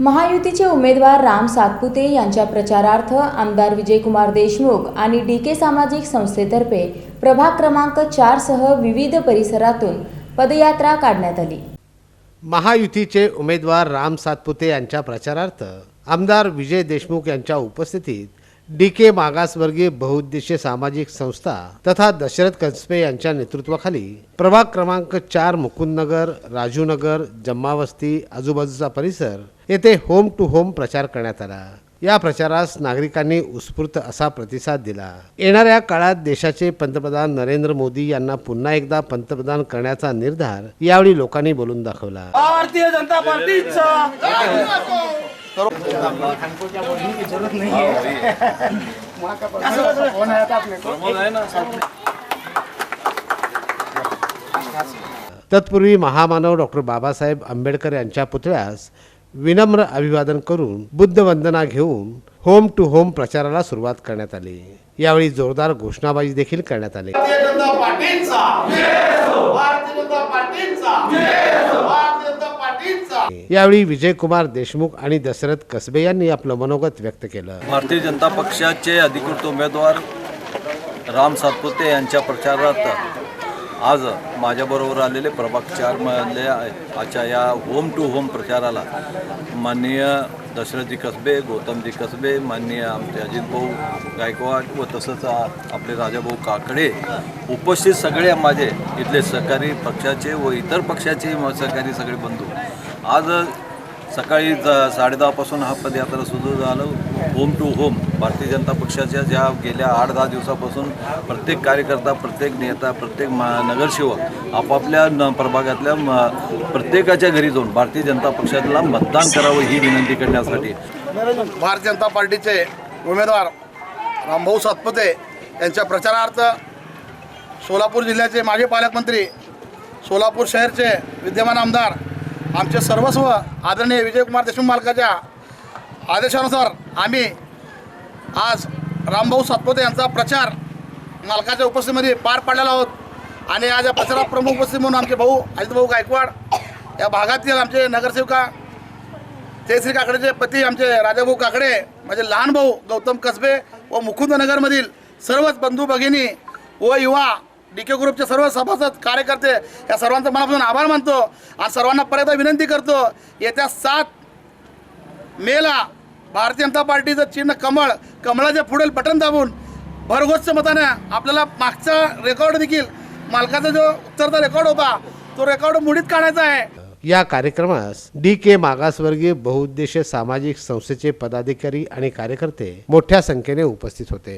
महायुतीचे उमेदवार राम सातपुते यांच्या प्रचारार्थ आमदार विजयकुमार देशमुख आणि डी के सामाजिक संस्थेतर्फे प्रभाग क्रमांक चार सह विविध परिसरातून पदयात्रा काढण्यात आली. महायुतीचे उमेदवार राम सातपुते यांच्या प्रचारार्थ आमदार विजय देशमुख यांच्या उपस्थितीत डी के मागासवर्गीय बहुउद्देशीय सामाजिक संस्था तथा दशरथ कसबे यांच्या नेतृत्वाखाली प्रभाग क्रमांक चार मुकुंदनगर राजूनगर जम्मावस्ती आजूबाजूचा परिसर येथे होम टू होम प्रचार करण्यात आला. या प्रचारास नागरिकांनी उत्स्फूर्त असा प्रतिसाद दिला. येणाऱ्या काळात देशाचे पंतप्रधान नरेंद्र मोदी यांना पुन्हा एकदा पंतप्रधान करण्याचा निर्धार यावेळी लोकांनी बोलून दाखवला. भारतीय जनता पार्टीचा तत्पूर्वी महामानव डॉक्टर बाबासाहेब आंबेडकर यांच्या पुतळ्यास विनम्र अभिवादन करून बुद्ध वंदना घेऊन होम टू होम प्रचाराला सुरुवात करण्यात आली. यावेळी जोरदार घोषणाबाजी देखील करण्यात आली भारतीय जनता पार्टीचा भारतीय जनता पार्टीचा भारतीय जनता पार्टीचा यावेळी विजयकुमार देशमुख आणि दशरथ कसबे यांनी आपलं मनोगत व्यक्त केलं. भारतीय जनता पक्षाचे अधिकृत उमेदवार राम सातपुते यांच्या प्रचारात आज माझ्याबरोबर आलेले प्रभाग चारमधल्या आजच्या या होम टू होम प्रचाराला माननीय दशरथजी कसबे गौतमजी कसबे माननीय आमचे अजितभाऊ गायकवाड व तसंच आपले राजाभाऊ काकडे उपस्थित सगळे माझे इथले सहकारी पक्षाचे व इतर पक्षाचे म- सहकारी सगळे बंधू. आज सकाळी ज साडेदहापासून हा पदयात्रा सुरू झालं. Home to home Bharatiya Janata पक्षाच्या ज्या गेल्या आठ दहा दिवसापासून प्रत्येक कार्यकर्ता प्रत्येक नेता प्रत्येक मा नगरसेवक आपापल्या न प्रभागातल्या म प्रत्येकाच्या घरी जाऊन भारतीय जनता पक्षाला मतदान करावं ही विनंती करण्यासाठी. भारतीय जनता पार्टीचे उमेदवार रामभाऊ सातपुते यांच्या प्रचारार्थ सोलापूर जिल्ह्याचे माजी पालकमंत्री सोलापूर शहरचे विद्यमान आमदार आमचे सर्वस्व आदरणीय विजयकुमार देशमुख मालकाच्या आदेशानुसार आम्ही आज रामभाऊ सातपोते यांचा प्रचार मालकाच्या उपस्थितीमध्ये पार पाडलेला आहोत आणि आज या प्रचारात प्रमुख उपस्थित म्हणून आमचे भाऊ अजितभाऊ गायकवाड या भागातील आमचे नगरसेवका जयश्री काकडेचे पती आमचे राजाभाऊ काकडे माझे लहान भाऊ गौतम कसबे व मुकुंदनगरमधील सर्वच बंधू भगिनी व युवा डी के ग्रुपचे सर्व सभासद कार्यकर्ते या सर्वांचा मनापासून आभार मानतो. आणि सर्वांना परत विनंती करतो येत्या सात मेला भारतीय जनता पार्टीचं चिन्ह कमळ कमळाच्या पुढील बटन दाबून भरघोस मताने आपल्याला मागचा रेकॉर्ड देखील मालकाचा जो उत्तरचा रेकॉर्ड होता तो रेकॉर्ड मुडीत काढायचा आहे. या कार्यक्रमास डी के मागासवर्गीय बहुउद्देशीय सामाजिक संस्थेचे पदाधिकारी आणि कार्यकर्ते मोठ्या संख्येने उपस्थित होते.